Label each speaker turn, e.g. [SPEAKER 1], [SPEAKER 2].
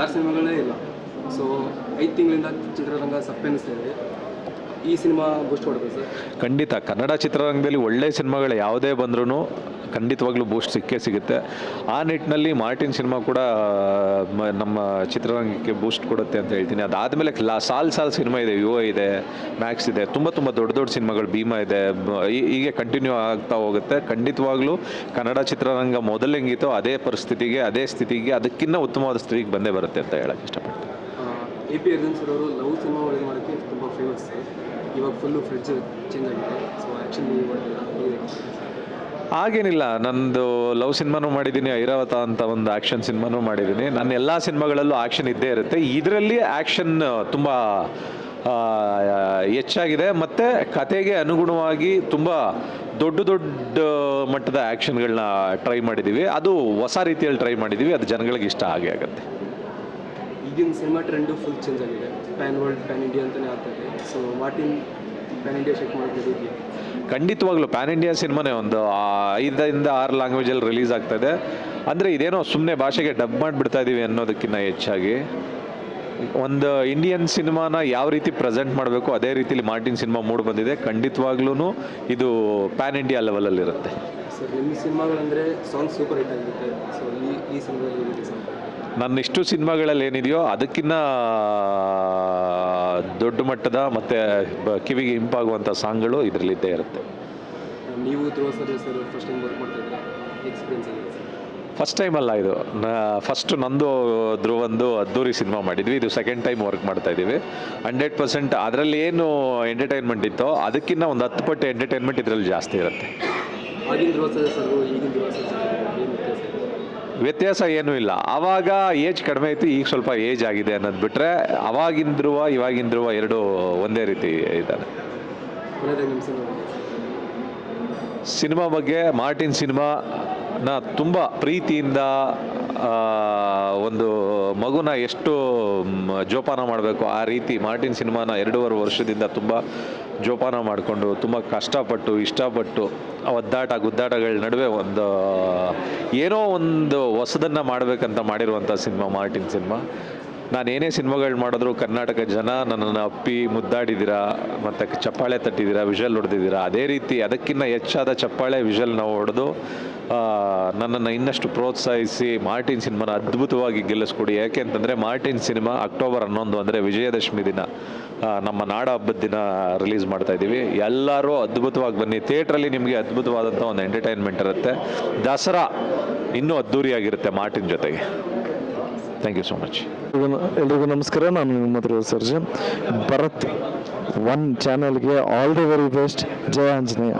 [SPEAKER 1] Star ಸಿನಿಮಾಗಳೇ ಇಲ್ಲ. So ಐದು ತಿಂಗಳಿಂದ ಚಿತ್ರರಂಗ ಸಪ್ಪೆನಿಸ್ತಾ ಇದೆ ಈ ಸಿನಿಮಾ ಬೂಸ್ಟ್ ಕೊಡ್ಬೇಕು ಸರ್?
[SPEAKER 2] ಖಂಡಿತ. ಕನ್ನಡ ಚಿತ್ರರಂಗದಲ್ಲಿ ಒಳ್ಳೆ ಸಿನಿಮಾಗಳು ಯಾವುದೇ ಬಂದ್ರೂ ಖಂಡಿತವಾಗ್ಲೂ ಬೂಸ್ಟ್ ಸಿಕ್ಕೇ ಸಿಗುತ್ತೆ. ಆ ನಿಟ್ಟಿನಲ್ಲಿ ಮಾರ್ಟಿನ್ ಸಿನಿಮಾ ಕೂಡ ನಮ್ಮ ಚಿತ್ರರಂಗಕ್ಕೆ ಬೂಸ್ಟ್ ಕೊಡುತ್ತೆ ಅಂತ ಹೇಳ್ತೀನಿ. ಅದಾದಮೇಲೆ ಲಾ, ಸಾಲ್ ಸಾಲ್ ಸಿನಿಮಾ ಇದೆ, ಯುವ ಇದೆ, ಮ್ಯಾಕ್ಸ್ ಇದೆ, ತುಂಬ ತುಂಬ ದೊಡ್ಡ ದೊಡ್ಡ ಸಿನಿಮಾಗಳು, ಭೀಮಾ ಇದೆ ಹೀಗೆ ಕಂಟಿನ್ಯೂ ಆಗ್ತಾ ಹೋಗುತ್ತೆ. ಖಂಡಿತವಾಗ್ಲೂ ಕನ್ನಡ ಚಿತ್ರರಂಗ ಮೊದಲು ಹೆಂಗಿತ್ತೋ ಅದೇ ಪರಿಸ್ಥಿತಿಗೆ, ಅದೇ ಸ್ಥಿತಿಗೆ, ಅದಕ್ಕಿಂತ ಉತ್ತಮವಾದ ಸ್ಥಿತಿಗೆ ಬಂದೇ ಬರುತ್ತೆ ಅಂತ ಹೇಳಕ್ಕೆ ಇಷ್ಟಪಡ್ತೀನಿ.
[SPEAKER 1] ಎ ಪಿ ಅರ್ಜುನ್ ಸರ್ ಅವರು ಲವ್ ಸಿನಿಮಾ ಒಳಗೆ ಮಾಡೋಕ್ಕೆ ತುಂಬ ಫೇಮಸ್ ಇವಾಗ ಫುಲ್ಲು ಫ್ರಿಡ್ಜ್ ಚೇಂಜ್ ಆಗಿದೆ. ಸೊ ಆ್ಯಕ್ಚುಲಿ
[SPEAKER 2] ಹಾಗೇನಿಲ್ಲ, ನಂದು ಲವ್ ಸಿನಿಮಾನು ಮಾಡಿದ್ದೀನಿ, ಐರಾವತ ಅಂತ ಒಂದು ಆ್ಯಕ್ಷನ್ ಸಿನಿಮಾನೂ ಮಾಡಿದ್ದೀನಿ. ನನ್ನ ಎಲ್ಲ ಸಿನಿಮಾಗಳಲ್ಲೂ ಆ್ಯಕ್ಷನ್ ಇದ್ದೇ ಇರುತ್ತೆ. ಇದರಲ್ಲಿ ಆ್ಯಕ್ಷನ್ ತುಂಬ ಹೆಚ್ಚಾಗಿದೆ. ಮತ್ತು ಕತೆಗೆ ಅನುಗುಣವಾಗಿ ತುಂಬ ದೊಡ್ಡ ದೊಡ್ಡ ಮಟ್ಟದ ಆ್ಯಕ್ಷನ್ಗಳನ್ನ ಟ್ರೈ ಮಾಡಿದ್ದೀವಿ. ಅದು ಹೊಸ ರೀತಿಯಲ್ಲಿ ಟ್ರೈ ಮಾಡಿದ್ದೀವಿ. ಅದು ಜನಗಳಿಗೆ ಇಷ್ಟ ಆಗೇ ಆಗುತ್ತೆ.
[SPEAKER 1] ಈಗಿನ ಸಿನಿಮಾ ಟ್ರೆಂಡು ಫುಲ್ ಚೇಂಜ್ ಆಗಿದೆ. ಪ್ಯಾನ್ ವರ್ಲ್ಡ್ ಪ್ಯಾನ್ ಇಂಡಿಯಾ ಅಂತಲೇ ಆಗ್ತಾ ಇದೆ. ವಾಟ್ ಇನ್ ಪ್ಯಾನ್ ಇಂಡಿಯಾ ಶೆಕ್ ಮಾಡ್ತಿದ್ದೀವಿ
[SPEAKER 2] ಖಂಡಿತವಾಗ್ಲೂ ಪ್ಯಾನ್ ಇಂಡಿಯಾ ಸಿನಿಮಾನೇ ಒಂದು ಐದರಿಂದ ಆರು ಲ್ಯಾಂಗ್ವೇಜಲ್ಲಿ ರಿಲೀಸ್ ಆಗ್ತಾ ಇದೆ. ಅಂದರೆ ಇದೇನೋ ಸುಮ್ಮನೆ ಭಾಷೆಗೆ ಡಬ್ ಮಾಡಿಬಿಡ್ತಾ ಇದ್ದೀವಿ ಅನ್ನೋದಕ್ಕಿಂತ ಹೆಚ್ಚಾಗಿ. ಒಂದು ಇಂಡಿಯನ್ ಸಿನಿಮಾನ ಯಾವ ರೀತಿ ಪ್ರೆಸೆಂಟ್ ಮಾಡಬೇಕು, ಅದೇ ರೀತಿಲಿ ಮಾರ್ಟಿನ್ ಸಿನಿಮಾ ಮೂಡ್ ಬಂದಿದೆ. ಖಂಡಿತವಾಗ್ಲೂ ಇದು ಪ್ಯಾನ್ ಇಂಡಿಯಾ ಲೆವೆಲಲ್ಲಿರುತ್ತೆ
[SPEAKER 1] ಸರ್ ನಿಮ್ಮ ಸಿನಿಮಾಗಳಂದರೆ ಸಾಂಗ್ ಸೂಪರ್ ಹಿಟ್ ಆಗಿರುತ್ತೆ. ಸೊ ಈ ಈ ಸಿನಿಮಾದಲ್ಲಿ ಏನಿದೆ ಸರ್
[SPEAKER 2] ನನ್ನ ಇಷ್ಟು ಸಿನಿಮಾಗಳಲ್ಲಿ ಏನಿದೆಯೋ ಅದಕ್ಕಿಂತ ದೊಡ್ಡ ಮಟ್ಟದ ಮತ್ತು ಕಿವಿಗೆ ಇಂಪಾಗುವಂಥ ಸಾಂಗ್ಗಳು ಇದರಲ್ಲಿದ್ದೇ ಇರುತ್ತೆ.
[SPEAKER 1] ನೀವು Dhruva sir sir first time work ಮಾಡ್ತಾ ಇದ್ದೀರಾ ಎಕ್ಸ್ಪೀರಿಯನ್ಸ್ ಆಗಿದೆ ಸರ್?
[SPEAKER 2] ಫಸ್ಟ್ ಟೈಮ್ ಅಲ್ಲ ಇದು. ಫಸ್ಟ್ ನಂದು ಧ್ರುವಂದು ಅದ್ದೂರಿ ಸಿನಿಮಾ ಮಾಡಿದ್ವಿ. ಇದು ಸೆಕೆಂಡ್ ಟೈಮ್ ವರ್ಕ್ ಮಾಡ್ತಾ ಇದ್ದೀವಿ. ಹಂಡ್ರೆಡ್ ಪರ್ಸೆಂಟ್ ಅದರಲ್ಲಿ ಏನು ಎಂಟರ್ಟೈನ್ಮೆಂಟ್ ಇತ್ತೋ ಅದಕ್ಕಿಂತ ಒಂದು ಹತ್ತು ಪಟ್ಟು ಎಂಟರ್ಟೈನ್ಮೆಂಟ್ ಇದರಲ್ಲಿ ಜಾಸ್ತಿ ಇರುತ್ತೆ.
[SPEAKER 1] ಆಗಿನ ಈಗಿನ ಏನು ವ್ಯತ್ಯಾಸ ಇದೆ
[SPEAKER 2] ವ್ಯತ್ಯಾಸ ಏನೂ ಇಲ್ಲ. ಆವಾಗ ಏಜ್ ಕಡಿಮೆ ಇತ್ತು ಈಗ ಸ್ವಲ್ಪ ಏಜ್ ಆಗಿದೆ ಅನ್ನೋದು ಬಿಟ್ಟರೆ ಅವಾಗಿನ ಧ್ರುವ ಇವಾಗಿನ ಧ್ರುವ ಎರಡು ಒಂದೇ ರೀತಿ ಇದ್ದಾನೆ
[SPEAKER 1] ಕೊನೆಯದಾಗಿ ನಿಮ್ಮ ಸಿನಿಮಾ ಬಗ್ಗೆ.
[SPEAKER 2] ಸಿನಿಮಾ ಬಗ್ಗೆ ಮಾರ್ಟಿನ್ ಸಿನಿಮಾನ ತುಂಬ ಪ್ರೀತಿಯಿಂದ ಒಂದು ಮಗುನ ಎಷ್ಟು ಜೋಪಾನ ಮಾಡಬೇಕು? ಆ ರೀತಿ ಮಾರ್ಟಿನ್ ಸಿನಿಮಾನ ಎರಡೂವರೆ ವರ್ಷದಿಂದ ತುಂಬ ಜೋಪಾನ ಮಾಡಿಕೊಂಡು, ತುಂಬ ಕಷ್ಟಪಟ್ಟು, ಇಷ್ಟಪಟ್ಟು, ಒದ್ದಾಟ ಗುದ್ದಾಟಗಳ ನಡುವೆ ಒಂದು, ಏನೋ ಒಂದು ಹೊಸದನ್ನು ಮಾಡಬೇಕಂತ ಮಾಡಿರುವಂಥ ಸಿನಿಮಾ, ಮಾರ್ಟಿನ್ ಸಿನಿಮಾ. ನಾನು ಏನೇ ಸಿನಿಮಾಗಳು ಮಾಡಿದ್ರು ಕರ್ನಾಟಕ ಜನ ನನ್ನನ್ನು ಅಪ್ಪಿ ಮುದ್ದಾಡಿದ್ದೀರಾ ಮತ್ತು ಚಪ್ಪಾಳೆ ತಟ್ಟಿದ್ದೀರಾ ವಿಷಲ್ ಹೊಡೆದಿದ್ದೀರಾ ಅದೇ ರೀತಿ ಅದಕ್ಕಿಂತ ಹೆಚ್ಚಾದ ಚಪ್ಪಾಳೆ ವಿಷಲ್ ನಾವು ಹೊಡೆದು ನನ್ನನ್ನು ಇನ್ನಷ್ಟು ಪ್ರೋತ್ಸಾಹಿಸಿ ಮಾರ್ಟಿನ್ ಸಿನಿಮಾನ ಅದ್ಭುತವಾಗಿ ಗೆಲ್ಲಿಸ್ಕೊಡಿ. ಯಾಕೆ ಅಂತಂದರೆ ಮಾರ್ಟಿನ್ ಸಿನಿಮಾ ಅಕ್ಟೋಬರ್ ಹನ್ನೊಂದು ಅಂದರೆ ವಿಜಯದಶಮಿ ದಿನ ನಮ್ಮ ನಾಡ ಹಬ್ಬದ ದಿನ ರಿಲೀಸ್ ಮಾಡ್ತಾ ಇದ್ದೀವಿ. ಎಲ್ಲರೂ ಅದ್ಭುತವಾಗಿ ಬನ್ನಿ. ಥಿಯೇಟ್ರಲ್ಲಿ ನಿಮಗೆ ಅದ್ಭುತವಾದಂಥ ಒಂದು ಎಂಟರ್ಟೈನ್ಮೆಂಟ್ ಇರುತ್ತೆ. ದಸರಾ ಇನ್ನೂ ಅದ್ಧೂರಿಯಾಗಿರುತ್ತೆ ಮಾರ್ಟಿನ್ ಜೊತೆಗೆ. ಥ್ಯಾಂಕ್ ಯು ಸೋ ಮಚ್
[SPEAKER 3] ಎಲ್ರಿಗೂ ನಮಸ್ಕಾರ. ನಾನು ನಿಮ್ಮ ಹತ್ರ ಸರ್ಜೆ ಭರತ್, ಒನ್ ಚಾನಲ್ಗೆ all the very best Jaya Anjaneya.